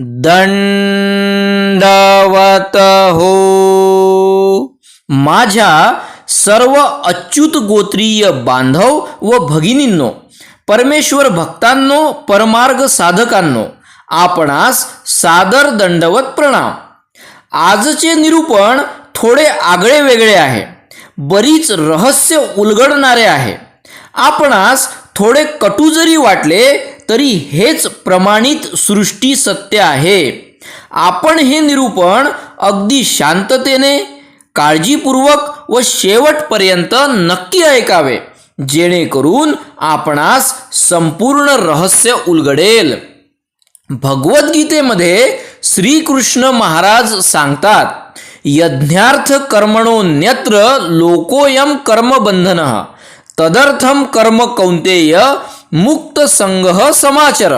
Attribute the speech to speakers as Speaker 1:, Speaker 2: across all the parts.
Speaker 1: दंडवत हो माझ्या सर्व अच्युत गोत्रीय बांधव व भगिनींनो परमेश्वर भक्तांनो परमार्ग साधकांनो आपणास सादर दंडवत प्रणाम. आजचे निरूपण थोडे आगळे वेगळे आहे. बरीच रहस्य उलगडणारे आहे. आपणास थोडे कटू जरी वाटले तरी हेच प्रमाणित सृष्टी सत्य आहे. आपण हे निरूपण अगदी शांततेने काळजीपूर्वक व शेवटपर्यंत नक्की ऐकावे जेणेकरून आपणास संपूर्ण रहस्य उलगडेल. भगवद्गीतेमध्ये श्रीकृष्ण महाराज सांगतात यज्ञार्थ कर्मणोन्यत्र लोकोयम कर्मबंधन तदर्थम कर्म कौंतेय मुक्त संग्रह समाचार.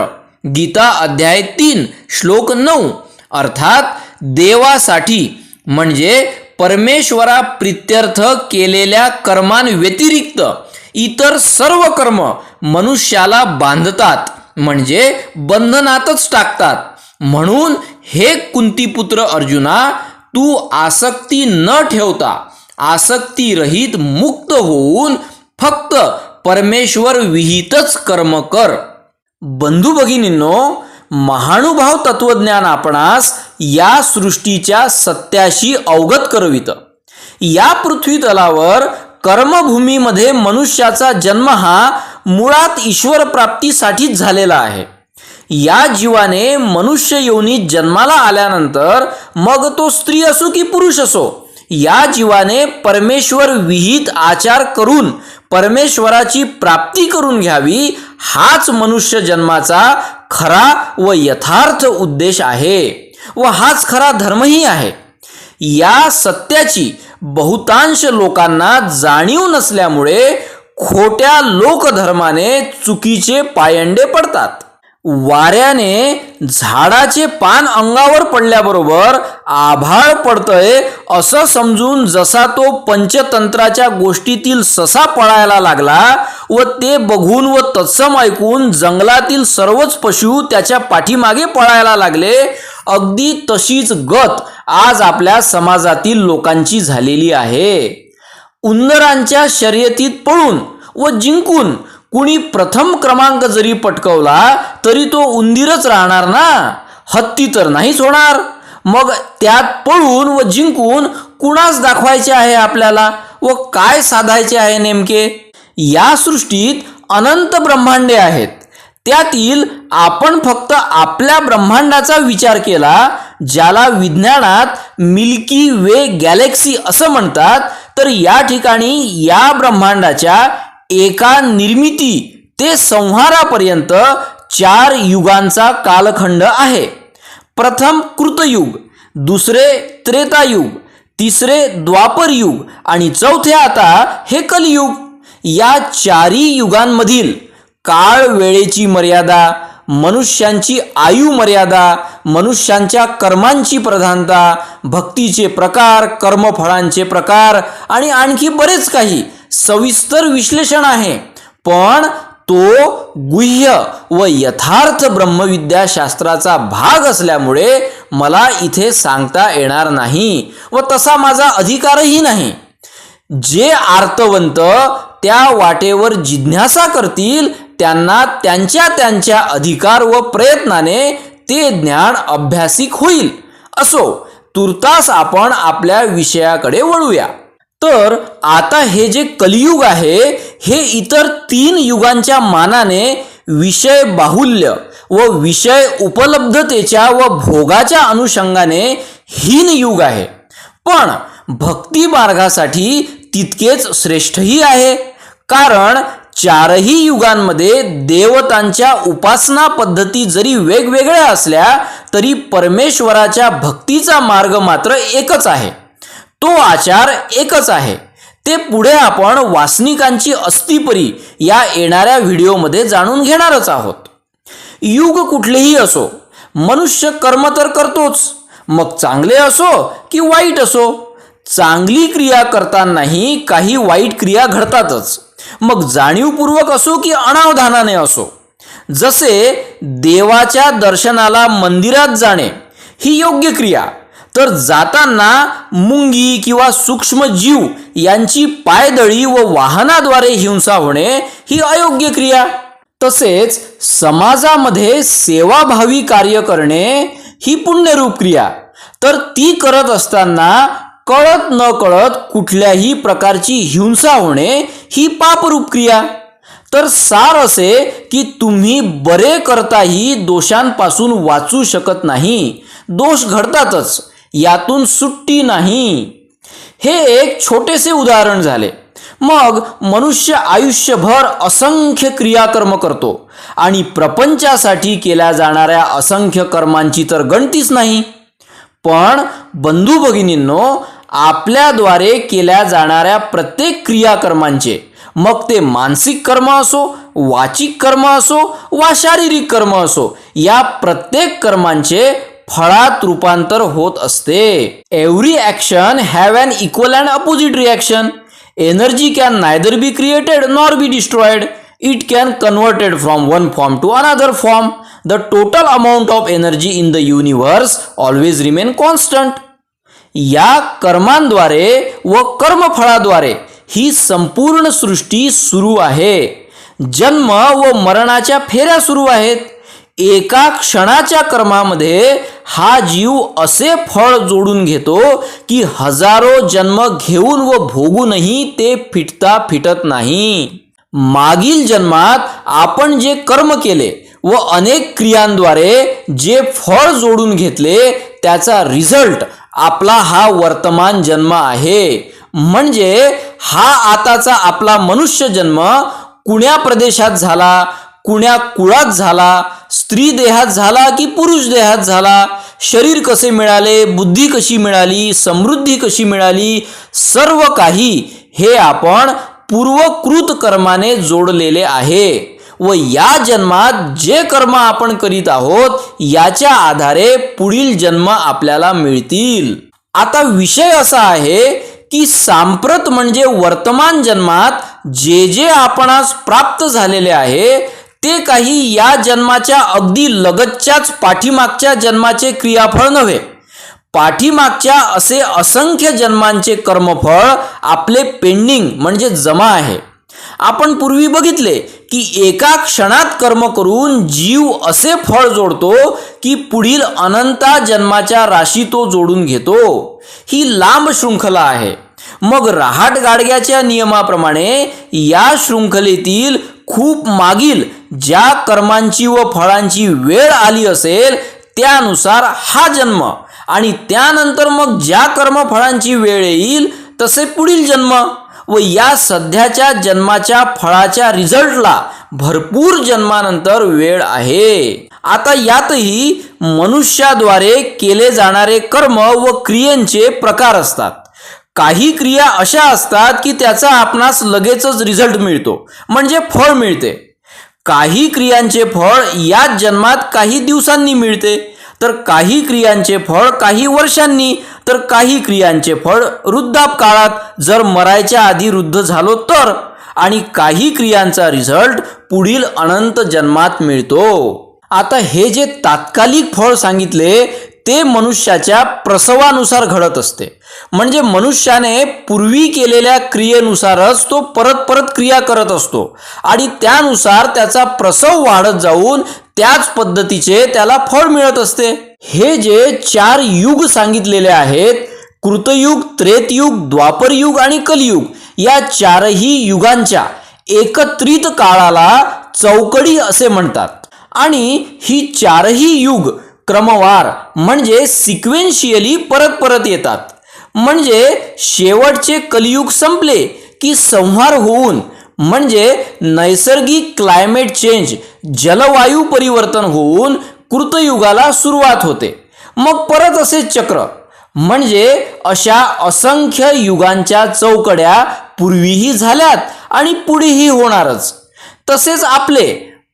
Speaker 1: गीता अध्याय तीन श्लोक नऊ. अर्थात देवासाठी म्हणजे परमेश्वरा प्रित्यर्थ केलेल्या कर्मांव्यतिरिक्त इतर सर्व कर्म मनुष्याला बांधतात म्हणजे बंधनातच टाकतात. म्हणून हे कुंतीपुत्र अर्जुना तू आसक्ती न ठेवता आसक्तीरहित मुक्त होऊन फक्त परमेश्वर विहितच कर्म कर. बंधू भगिनींनो महानुभाव तत्वज्ञान आपणास या सृष्टीच्या सत्याशी अवगत करवित. या पृथ्वी तलावर कर्मभूमीमध्ये मनुष्याचा जन्म हा मुळात ईश्वर प्राप्तीसाठीच झालेला आहे. या जीवाने मनुष्य योनीत जन्माला आल्यानंतर मग तो स्त्री असो की पुरुष असो या जीवाने परमेश्वर विहित आचार करून परमेश्वराची प्राप्ती करून घ्यावी हाच मनुष्य जन्माचा खरा व यथार्थ उद्देश आहे व हाच खरा धर्मही आहे. या सत्याची बहुतांश लोकांना जाणीव नसल्यामुळे खोट्या लोकधर्माने चुकीचे पायंडे पडतात. वाऱ्याने झाडाचे पान अंगावर पडल्याबरोबर आभाळ पडतंय असं समजून जसा तो पंचतंत्राच्या गोष्टीतील ससा पळायला लागला व ते बघून व तत्सम ऐकून जंगलातील सर्वच पशु त्याच्या पाठीमागे पळायला लागले. अगदी तशीच गत आज आपल्या समाजातील लोकांची झालेली आहे. उंदरांच्या शर्यतीत पळून व जिंकून कुणी प्रथम क्रमांक जरी पटकवला तरी तो उंदीरच राहणार ना? हत्ती तर नाहीच होणार. मग त्यात पळून व जिंकून कुणास दाखवायचे आहे आपल्याला? व काय साधायचे आहे नेमके? या सृष्टीत अनंत ब्रह्मांडे आहेत. त्यातील आपण फक्त आपल्या ब्रह्मांडाचा विचार केला ज्याला विज्ञानात मिल्की वे गॅलेक्सी असं म्हणतात तर या ठिकाणी या ब्रह्मांडाच्या एका निर्मिती ते संहारापर्यंत चार युगांचा कालखंड आहे. प्रथम कृतयुग दुसरे त्रेतायुग तिसरे द्वापरयुग आणि चौथे आता हे कलियुग या चारी युगांमधील काळ वेळेची मर्यादा मनुष्यांची आयु मर्यादा मनुष्यांच्या कर्मांची प्रधानता भक्तीचे प्रकार कर्मफळांचे प्रकार आणि आणखी बरेच काही सविस्तर विश्लेषण आहे. पण तो गुह्य व यथार्थ ब्रह्मविद्याशास्त्राचा भाग असल्यामुळे मला इथे सांगता येणार नाही व तसा माझा अधिकारही नाही. जे आर्तवंत त्या वाटेवर जिज्ञासा करतील त्यांना त्यांच्या त्यांच्या अधिकार व प्रयत्नाने ते ज्ञान अभ्यासिक होईल. असो तुर्तास आपण आपल्या विषयाकडे वळूया. तर आता हे जे कलियुग आहे हे इतर तीन युगांच्या मानाने विषय बाहुल्य व विषय उपलब्धतेच्या व भोगाच्या अनुषंगाने हीन युग आहे. पण भक्ती मार्गासाठी तितकेच श्रेष्ठही आहे. कारण चारही युगांमध्ये देवतांच्या उपासना पद्धती जरी वेगवेगळ्या असल्या तरी परमेश्वराच्या भक्तीचा मार्ग मात्र एकच आहे. तो आचार एकच आहे. ते पुढे आपण वासनिकांची अस्थिपरी या येणाऱ्या व्हिडिओमध्ये जाणून घेणारच आहोत. युग कुठलेही असो मनुष्य कर्म तर करतोच. मग चांगले असो की वाईट असो? चांगली क्रिया करतानाही काही वाईट क्रिया घडतातच. मग जाणीवपूर्वक असो की अनावधानाने असो जसे देवाच्या दर्शनाला मंदिरात जाणे ही योग्य क्रिया तर जाताना मुंगी किंवा सूक्ष्म जीव यांची पायदळी व वाहनाद्वारे हिंसा होणे ही अयोग्य क्रिया. तसेच समाजामध्ये सेवाभावी कार्य करणे ही पुण्यरूप क्रिया. तर ती करत असताना कळत न कळत कुठल्याही प्रकारची हिंसा होणे ही पापरूप क्रिया तर सार असे की तुम्ही बरे करताही दोषांपासून वाचू शकत नाही. दोष घडतातच यातून सुट्टी नाही. हे एक छोटेसे उदाहरण झाले. मग मनुष्य आयुष्यभर असंख्य क्रियाकर्म करतो आणि प्रपंचासाठी केल्या जाणाऱ्या असंख्य कर्मांची तर गणतीच नाही. पण बंधू भगिनींनो आपल्याद्वारे केल्या जाणाऱ्या प्रत्येक क्रियाकर्मांचे मग ते मानसिक कर्म असो वाचिक कर्म असो वा शारीरिक कर्म असो या प्रत्येक कर्मांचे फळात रूपांतर होत असते. Every action have an equal and opposite reaction energy can neither be created nor be it it can converted from one form to another form the total amount of energy in the universe always remain constant या कर्मांद्वारे व कर्मफळाद्वारे ही संपूर्ण सृष्टी सुरू आहे. जन्म व मरणाच्या फेऱ्या सुरू आहेत. एका क्षणाच्या कर्मामध्ये हा जीव असे फळ जोडून घेतो की हजारो जन्म घेऊन व भोगूनही ते फिटता फिटत नाही. मागील जन्मात आपण जे कर्म केले व अनेक क्रियांद्वारे जे फळ जोडून घेतले त्याचा रिझल्ट आपला हा वर्तमान जन्म आहे. म्हणजे हा आताचा आपला मनुष्य जन्म कुण्या प्रदेशात झाला कुण्या कुळात झाला स्त्री देहात झाला की पुरुष देहात झाला शरीर कसे मिळाले बुद्धी कशी मिळाली समृद्धी कशी मिळाली सर्व काही हे आपण पूर्वकृत कर्माने जोडलेले आहे व या जन्मात जे कर्म आपण करीत आहोत याच्या आधारे पुढील जन्म आपल्याला मिळतील. आता विषय असा आहे की सांप्रत म्हणजे वर्तमान जन्मात जे जे आपणास प्राप्त झालेले आहे ते काही या जन्माच्या अगदी लगतच्याच पाठीमागच्या जन्माचे क्रियाफळ नव्हे. पाठीमागच्या असे असंख्य जन्मांचे कर्मफळ आपले पेंडिंग म्हणजे जमा आहे. आपण पूर्वी बघितले की एका क्षणात कर्म करून जीव असे फळ जोडतो की पुढील अनंता जन्माच्या राशी तो जोडून घेतो. ही लांब शृंखला आहे. मग रहाट गाडग्याच्या नियमाप्रमाणे या शृंखलेतील खूप मागील ज्या कर्मांची व फळांची वेळ आली असेल त्यानुसार हा जन्म आणि त्यानंतर मग ज्या कर्मफळांची वेळ येईल तसे पुढील जन्म. व या सध्याच्या जन्माच्या फळाच्या रिझल्टला भरपूर जन्मानंतर वेळ आहे. आता यातही मनुष्याद्वारे केले जाणारे कर्म व क्रियेंचे प्रकार असतात. काही क्रिया अशा असतात की त्याचा आपणास लगेचच रिझल्ट मिळतो म्हणजे फळ मिळते. काही क्रियांचे फळ याच जन्मात काही दिवसांनी मिळते तर काही क्रियांचे फळ काही वर्षांनी तर काही क्रियांचे फळ वृद्धाप काळात जर मरायच्या आधी वृद्ध झालो तर आणि काही क्रियांचा रिझल्ट पुढील अनंत जन्मात मिळतो. आता हे जे तात्कालिक फळ सांगितले ते मनुष्याच्या प्रसवानुसार घडत असते. म्हणजे मनुष्याने पूर्वी केलेल्या क्रियेनुसारच तो परत परत क्रिया करत असतो. आणि त्यानुसार त्याचा प्रसव वाढत जाऊन त्याच पद्धतीचे त्याला फळ मिळत असते. हे जे चार युग सांगितलेले आहेत कृतयुग त्रेतयुग द्वापरयुग आणि कलियुग या चारही युगांच्या एकत्रित काळाला चौकडी असे म्हणतात. आणि ही चारही युग क्रमवार म्हणजे सिक्वेन्शियली परत परत येतात. म्हणजे शेवटचे कलियुग संपले की संहार होऊन म्हणजे नैसर्गिक क्लायमेट चेंज जलवायू परिवर्तन होऊन कृतयुगाला सुरुवात होते. मग परत असे चक्र म्हणजे अशा असंख्य युगांच्या चौकड्या पूर्वीही झाल्यात आणि पुढेही होणारच. तसेच आपले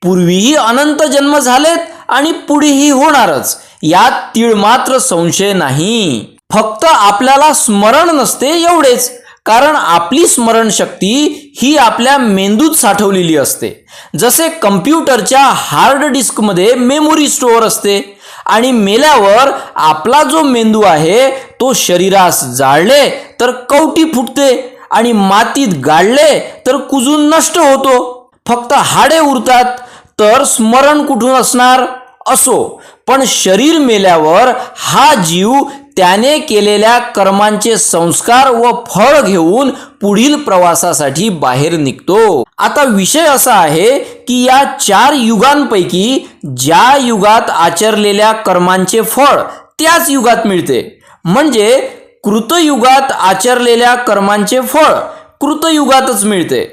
Speaker 1: पूर्वीही अनंत जन्म झालेत आणि पुढेही होणारच. यात तीळ मात्र संशय नाही. फक्त आपल्याला स्मरण नसते एवढेच. कारण आपली स्मरणशक्ती ही आपल्या मेंदूत साठवलेली असते. जसे कम्प्युटरच्या हार्ड डिस्कमध्ये मेमोरी स्टोअर असते आणि मेल्यावर आपला जो मेंदू आहे तो शरीरास जाळले तर कवटी फुटते आणि मातीत गाडले तर कुजून नष्ट होतो. फक्त हाडे उरतात तर स्मरण कुठून असणार? असो. पण शरीर मेल्यावर हा जीव त्याने केलेल्या कर्मांचे संस्कार व फळ घेऊन पुढील प्रवासासाठी बाहेर निघतो. आता विषय असा आहे की या चार युगांपैकी ज्या युगात आचरलेल्या कर्मांचे फळ त्याच युगात मिळते. म्हणजे कृतयुगात आचरलेल्या कर्मांचे फळ कृतयुगातच मिळते.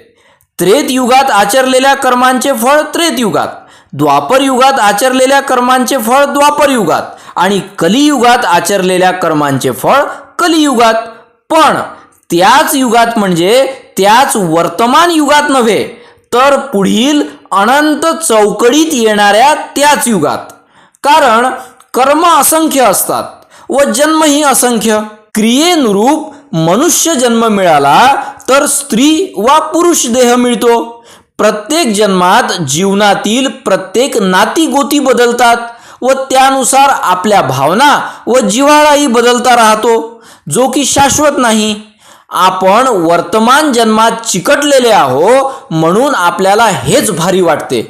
Speaker 1: त्रेत युगात आचरलेल्या कर्मांचे फळ त्रेत युगात. द्वापर युगात आचरलेल्या कर्मांचे फळ द्वापर युगात आणि कलियुगात आचरलेल्या कर्मांचे फळ कलियुगात. पण त्याच युगात म्हणजे त्याच वर्तमान युगात नव्हे तर पुढील अनंत चौकडीत येणाऱ्या त्याच युगात. कारण कर्म असंख्य असतात व जन्मही असंख्य. क्रियेनुरूप मनुष्य जन्म मिळाला तर स्त्री वा पुरुष देह मिळतो. प्रत्येक जन्मात जीवनातील प्रत्येक नाती गोती बदलतात व त्यानुसार आपल्या भावना व जिव्हाळाही बदलता राहतो जो की शाश्वत नाही. आपण वर्तमान जन्मात चिकटलेले आहो म्हणून आपल्याला हेच भारी वाटते.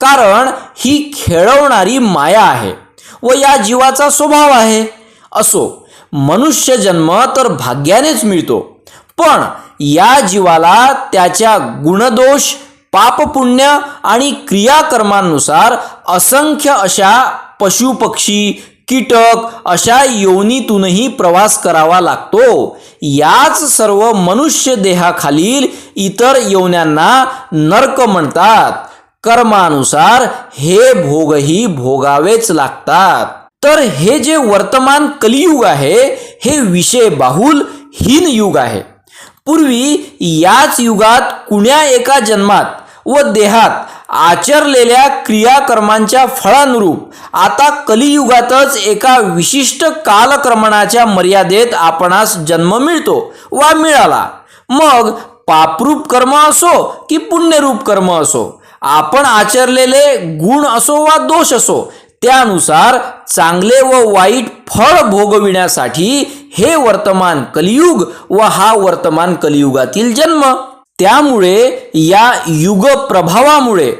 Speaker 1: कारण ही खेळवणारी माया आहे व या जीवाचा स्वभाव आहे. असो मनुष्य जन्म तर भाग्यानेच मिळतो. पण या जीवाला त्याच्या गुणदोष पाप पुण्य आणि क्रियाकर्मांनुसार असंख्य अशा पशुपक्षी कीटक अशा योनीतूनही प्रवास करावा लागतो. याच सर्व मनुष्य देहाखालील इतर योन्यांना नर्क म्हणतात. कर्मानुसार हे भोगही भोगावेच लागतात. तर हे जे वर्तमान कलियुग आहे हे विषय बाहुल हीन युग आहे. पूर्वी याच युगात कुण्या एका जन्मात व देहात आचरलेल्या क्रियाकर्मांच्या फळानुरूप आता कलियुगातच एका विशिष्ट कालक्रमणाच्या मर्यादेत आपणास जन्म मिळतो वा मिळाला. मग पापरूप कर्म असो की पुण्यरूप कर्म असो आपण आचरलेले गुण असो वा दोष असो त्यानुसार चांगले व वाईट फळ भोगविण्यासाठी हे वर्तमान कलियुग व हा वर्तमान कलियुगातील जन्म. त्यामुळे या युग प्रभावामुळे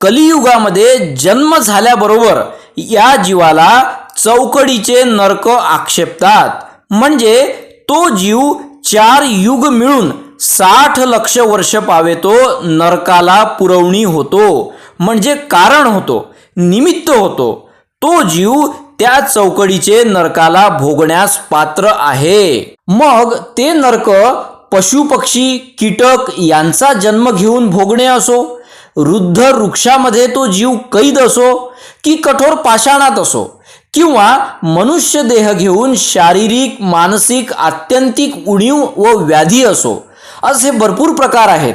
Speaker 1: कलियुगामध्ये जन्म झाल्याबरोबर या जीवाला चौकडीचे नरक आक्षेपतात. म्हणजे तो जीव चार युग मिळून साठ लक्ष वर्ष पावेतो नरकाला पुरवणी होतो. म्हणजे कारण होतो निमित्त होतो. तो जीव त्या चौकडीचे नरकाला भोगण्यास पात्र आहे. मग ते नरक पशुपक्षी कीटक यांचा जन्म घेऊन भोगणे असो वृद्ध वृक्षामध्ये तो जीव कैद असो की कठोर पाषाणात असो किंवा मनुष्य देह घेऊन शारीरिक मानसिक आत्यंतिक उणीव व व्याधी असो असे भरपूर प्रकार आहेत.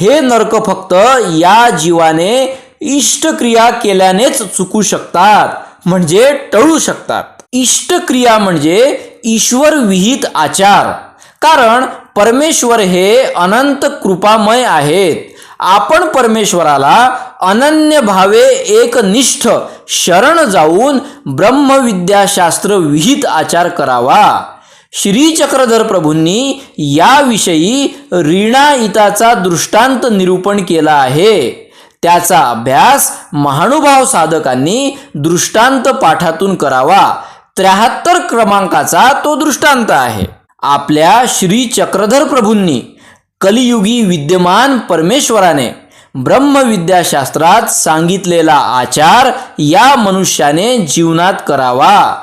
Speaker 1: हे नरक फक्त या जीवाने इष्टक्रिया केल्यानेच चुकू शकतात म्हणजे टळू शकतात. इष्टक्रिया म्हणजे ईश्वर विहित आचार. कारण परमेश्वर हे अनंत कृपामय आहेत. आपण परमेश्वराला अनन्य भावे एकनिष्ठ शरण जाऊन ब्रह्मविद्याशास्त्र विहित आचार करावा. श्रीचक्रधर प्रभूंनी याविषयी ऋणाइताचा दृष्टांत निरूपण केला आहे. त्याचा अभ्यास महानुभाव साधकांनी दृष्टांत पाठातून करावा. त्र्याहत्तर क्रमांकाचा तो दृष्टांत आहे. आपल्या श्री चक्रधर प्रभूंनी कलियुगी विद्यमान परमेश्वराने ब्रह्मविद्याशास्त्रात सांगितलेला आचार या मनुष्याने जीवनात करावा.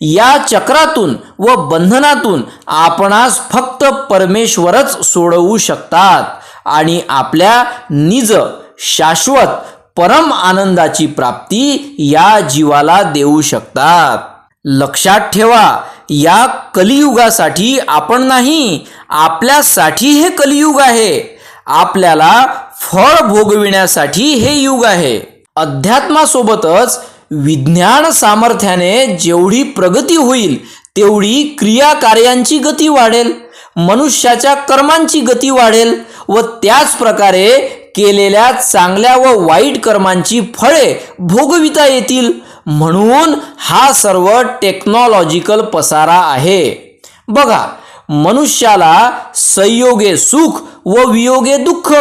Speaker 1: या चक्रातून व बंधनातून आपणास फक्त परमेश्वरच सोडवू शकतात आणि आपल्या निज शाश्वत परम आनंदाची प्राप्ती या जीवाला देऊ शकतात. लक्षात ठेवा या कलियुगासाठी आपण नाही आपल्यासाठी हे कलियुग आहे. आपल्याला फळ भोगविण्यासाठी हे युग आहे. अध्यात्मासोबतच विज्ञान सामर्थ्याने जेवढी प्रगती होईल तेवढी क्रियाकार्यांची गती वाढेल मनुष्याच्या कर्मांची गती वाढेल व त्याच प्रकारे केलेल्या चांगल्या व वाईट कर्मांची फळे भोगविता येतील. म्हणून हा सर्व टेक्नॉलॉजिकल पसारा आहे. बघा मनुष्याला संयोगे सुख व वियोगे दुःख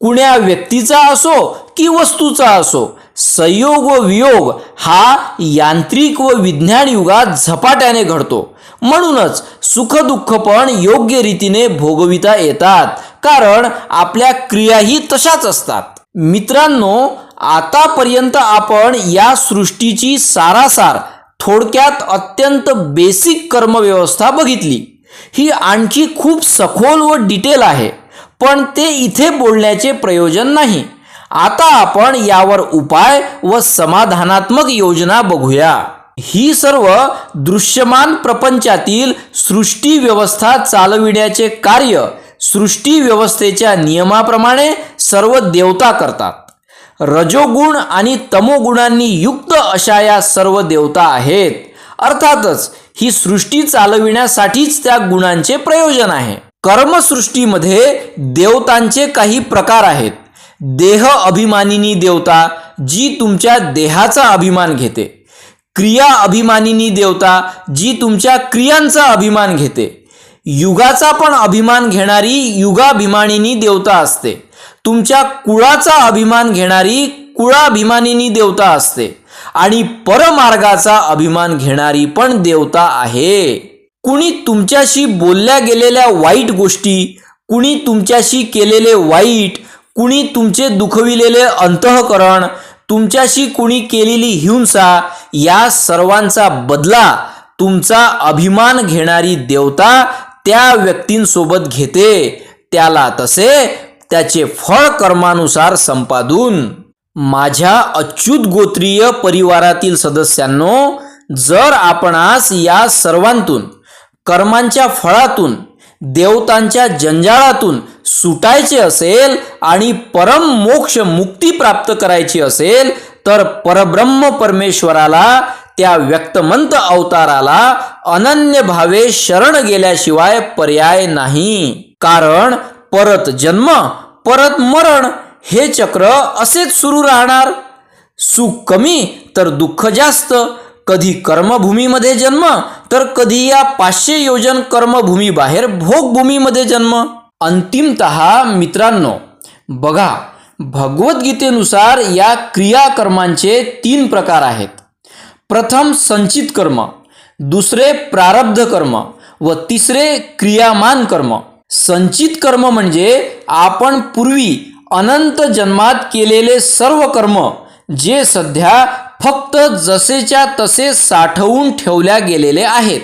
Speaker 1: कुण्या व्यक्तीचा असो की वस्तूचा असो संयोग व वियोग हा यांत्रिक व विज्ञान युगात झपाट्याने घडतो. म्हणूनच सुखदुःख पण योग्य रीतीने भोगविता येतात कारण आपल्या क्रियाही तशाच असतात. मित्रांनो आतापर्यंत आपण या सृष्टीची सारासार थोडक्यात अत्यंत बेसिक कर्मव्यवस्था बघितली. ही आणखी खूप सखोल व डिटेल आहे पण ते इथे बोलण्याचे प्रयोजन नाही. आता आपण यावर उपाय व समाधानात्मक योजना बघूया. ही सर्व दृश्यमान प्रपंचातील सृष्टी व्यवस्था चालविण्याचे कार्य सृष्टी व्यवस्थेच्या नियमाप्रमाणे सर्व देवता करतात. रजोगुण आणि तमोगुणांनी युक्त अशा या सर्व देवता आहेत. अर्थातच ही सृष्टी चालविण्यासाठीच त्या गुणांचे प्रयोजन आहे. कर्मसृष्टीमध्ये देवतांचे काही प्रकार आहेत. देह अभिमानिनी देवता जी तुमच्या देहाचा अभिमान घेते. क्रिया अभिमानिनी देवता जी तुमच्या क्रियांचा अभिमान घेते. युगाचा पण अभिमान घेणारी युगाभिमानिनी देवता असते. तुमच्या कुळाचा अभिमान घेणारी कुळाभिमानिनी देवता असते आणि परमार्गाचा अभिमान घेणारी पण देवता आहे. कुणी तुमच्याशी बोलल्या गेलेल्या वाईट गोष्टी कुणी तुमच्याशी केलेले वाईट कुणी तुमचे दुखविलेले अंतःकरण तुमच्याशी कुणी केलेली हिंसा या सर्वांचा बदला तुमचा अभिमान घेणारी देवता त्या व्यक्तींसोबत घेते. त्याला तसे त्याचे फळ कर्मानुसार संपादून. माझ्या अच्युत गोत्रीय परिवारातील सदस्यांनो जर आपणास या सर्वांतून कर्मांच्या फळातून देवतांच्या जंजाळातून सुटायचे असेल आणि परम मोक्ष मुक्ती प्राप्त करायची असेल तर परब्रह्म परमेश्वराला त्या व्यक्तमंत अवताराला अनन्य भावे शरण गेल्याशिवाय पर्याय नाही. कारण परत जन्म परत मरण हे चक्र असेच सुरू राहणार. सुख कमी तर दुःख जास्त. कधी कर्मभूमीमध्ये जन्म तर कधी या पाचशे योजन कर्मभूमी बाहेर भोगभूमीमध्ये जन्म. अंतिमत मित्रांनो बघा भगवद्गीतेनुसार या क्रियाकर्मांचे तीन प्रकार आहेत. प्रथम संचित कर्म दुसरे प्रारब्ध कर्म व तिसरे क्रियामान कर्म. संचित कर्म म्हणजे आपण पूर्वी अनंत जन्मात केलेले सर्व कर्म जे सध्या फक्त जसेच्या तसे साठवून ठेवल्या गेलेले आहेत.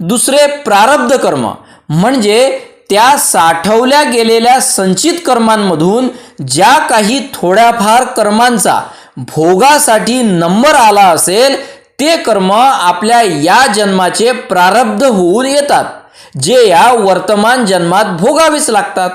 Speaker 1: दुसरे प्रारब्ध कर्म म्हणजे त्या साठवल्या गेलेल्या संचित कर्मांमधून ज्या काही थोड्याफार कर्मांचा भोगासाठी नंबर आला असेल ते कर्म आपल्या या जन्माचे प्रारब्ध होऊन येतात. जे या वर्तमान जन्मात भोगावेच लागतात.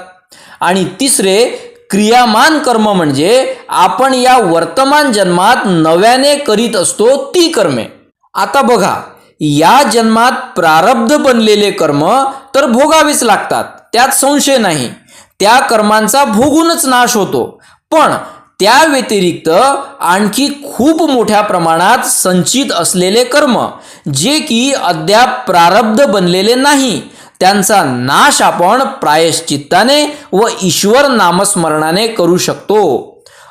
Speaker 1: आणि तिसरे क्रियामान कर्म म्हणजे आपण या वर्तमान जन्मात नव्याने करीत असतो ती कर्मे. आता बघा या जन्मात प्रारब्ध बनलेले कर्म तर भोगावेच लागतात त्यात संशय नाही. त्या कर्मांचा भोगूनच नाश होतो. पण त्या व्यतिरिक्त आणखी खूप मोठ्या प्रमाणात संचित असलेले कर्म जे की अद्याप प्रारब्ध बनलेले नाही त्यांचा नाश आपण प्रायश्चित्ताने व ईश्वर नामस्मरणाने करू शकतो.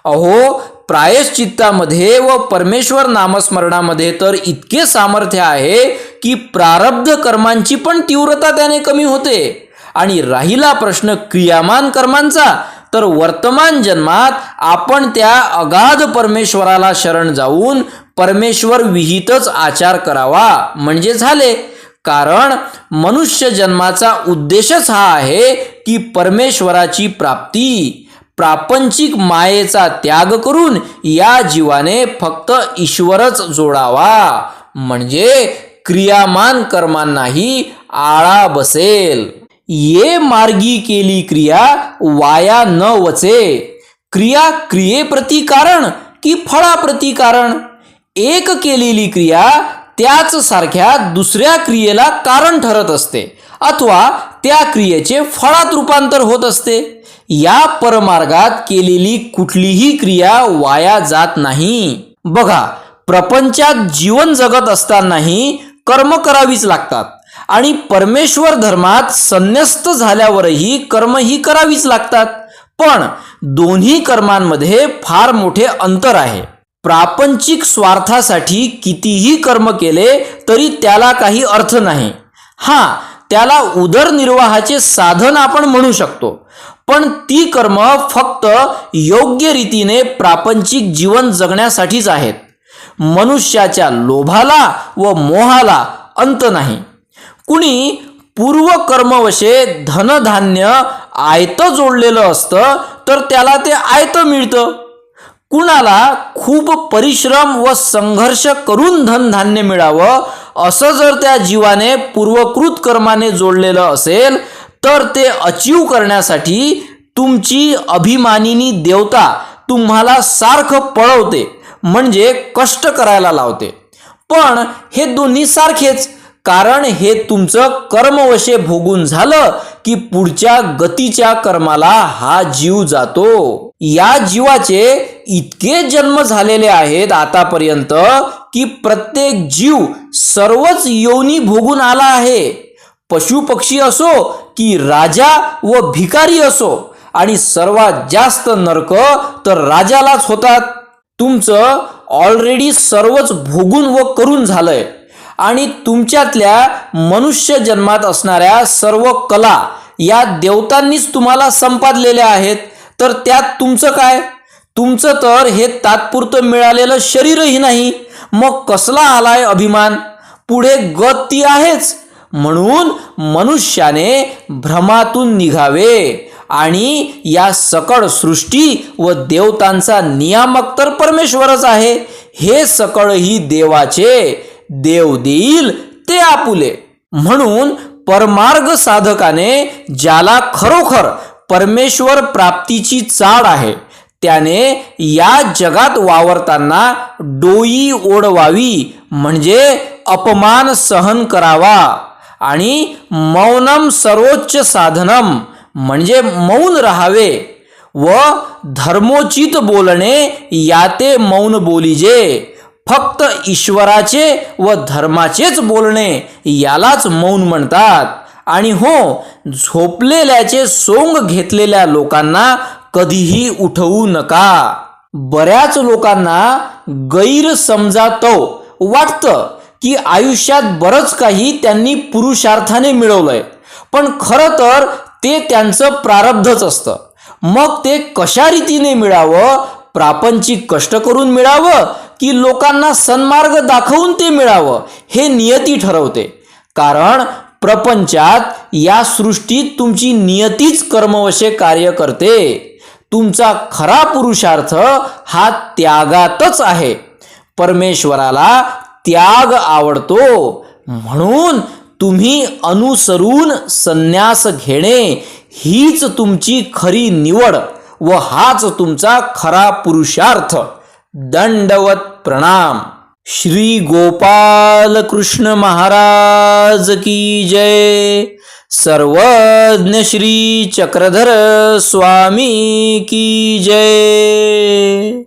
Speaker 1: अहो प्रायश्चित्तामध्ये व परमेश्वर नामस्मरणामध्ये तर इतके सामर्थ्य आहे की प्रारब्ध कर्मांची पण तीव्रता त्याने कमी होते. आणि राहिला प्रश्न क्रियामान कर्मांचा तर वर्तमान जन्मात आपण त्या अगाध परमेश्वराला शरण जाऊन परमेश्वर विहितच आचार करावा म्हणजे झाले. कारण मनुष्य जन्माचा उद्देशच हा आहे की परमेश्वराची प्राप्ती प्रापंचिक मायेचा त्याग करून या जीवाने फक्त ईश्वरच जोडावा. म्हणजे क्रियामान कर्मांनाही आळा बसेल. ये मार्गी केली क्रिया वाया न वचे. क्रिया क्रियेप्रती कारण की फळाप्रती कारण एक केलेली क्रिया त्याच सारख्या दुसऱ्या क्रियेला कारण ठरत असते अथवा त्या क्रियेचे फळात रूपांतर होत असते. या परमार्गात केलेली कुठलीही क्रिया वाया जात नाही. बघा प्रपंचात जीवन जगत असतानाही कर्म करावीच लागतात. आणि परमेश्वर धर्मात संन्यस्त झाल्यावरही कर्म ही करावीच लागतात. पण दोन्ही कर्मांमध्ये फार मोठे अंतर आहे. प्रापंचिक स्वार्थासाठी कितीही कर्म केले तरी त्याला काही अर्थ नाही. हा त्याला उदरनिर्वाहाचे साधन आपण म्हणू शकतो. पण ती कर्म फक्त योग्य रीतीने प्रापंचिक जीवन जगण्यासाठीच आहेत. मनुष्याच्या लोभाला व मोहाला अंत नाही. कुणी पूर्व कर्मवशे धनधान्य आयतं जोडलेलं असतं तर त्याला ते आयतं मिळतं. कुणाला खूप परिश्रम व संघर्ष करून धनधान्य मिळावं असं जर त्या जीवाने पूर्वकृत कर्माने जोडलेलं असेल तर ते अचीव करण्यासाठी तुमची अभिमानिनी देवता तुम्हाला सारखं पळवते म्हणजे कष्ट करायला लावते. पण हे दोन्ही सारखेच कारण हे तुमचं कर्मवशे भोगून झालं की पुढच्या गतीच्या कर्माला हा जीव जातो. या जीवाचे इतके जन्म झालेले आहेत आतापर्यंत की प्रत्येक जीव सर्वच योनी भोगून आला आहे. पशु पक्षी असो की राजा व भिकारी असो आणि सर्वात जास्त नरक तर राजालाच होतात. तुमचं ऑलरेडी सर्वच भोगून व करून झालंय. आणि तुमच्यातल्या मनुष्य जन्मात असणाऱ्या सर्व कला या देवतांनीच तुम्हाला संपादलेल्या आहेत. तर त्यात तुमचं काय? तुमचं तर हे तात्पुरतं मिळालेलं शरीरही नाही. मग कसला आलाय अभिमान? पुढे गत ती आहेच. म्हणून मनुष्याने भ्रमातून निघावे आणि या सकळ सृष्टी व देवतांचा नियामक तर परमेश्वरच आहे. हे सकळही देवाचे देव देईल ते आपुले. म्हणून परमार्ग साधकाने ज्याला खरोखर परमेश्वर प्राप्तीची चाड आहे त्याने या जगात वावरताना डोई ओढवावी म्हणजे अपमान सहन करावा. आणि मौनम सर्वोच्च साधनम म्हणजे मौन राहावे. व धर्मोचित बोलणे याते मौन बोलीजे. फक्त ईश्वराचे व धर्माचेच बोलणे यालाच मौन म्हणतात. आणि हो झोपलेल्याचे सोंग घेतलेल्या लोकांना कधीही उठवू नका. बऱ्याच लोकांना गैरसमजातो. वाटतं की आयुष्यात बरंच काही त्यांनी पुरुषार्थाने मिळवलंय. पण खरं तर ते त्यांचं प्रारब्धच असतं. मग ते कशा रीतीने मिळावं? प्रापंचिक कष्ट करून मिळावं? की लोकांना सन्मार्ग दाखवून ते मिळावं हे नियती ठरवते. कारण प्रपंचात या सृष्टीत तुमची नियतीच कर्मवशे कार्य करते. तुमचा खरा पुरुषार्थ हा त्यागातच आहे. परमेश्वराला त्याग आवडतो. म्हणून तुम्ही अनुसरून संन्यास घेणे हीच तुमची खरी निवड व हाच तुमचा खरा पुरुषार्थ. दंडवत प्रणाम। श्री गोपाल कृष्ण महाराज की जय। सर्वज्ञ श्री चक्रधर स्वामी की जय।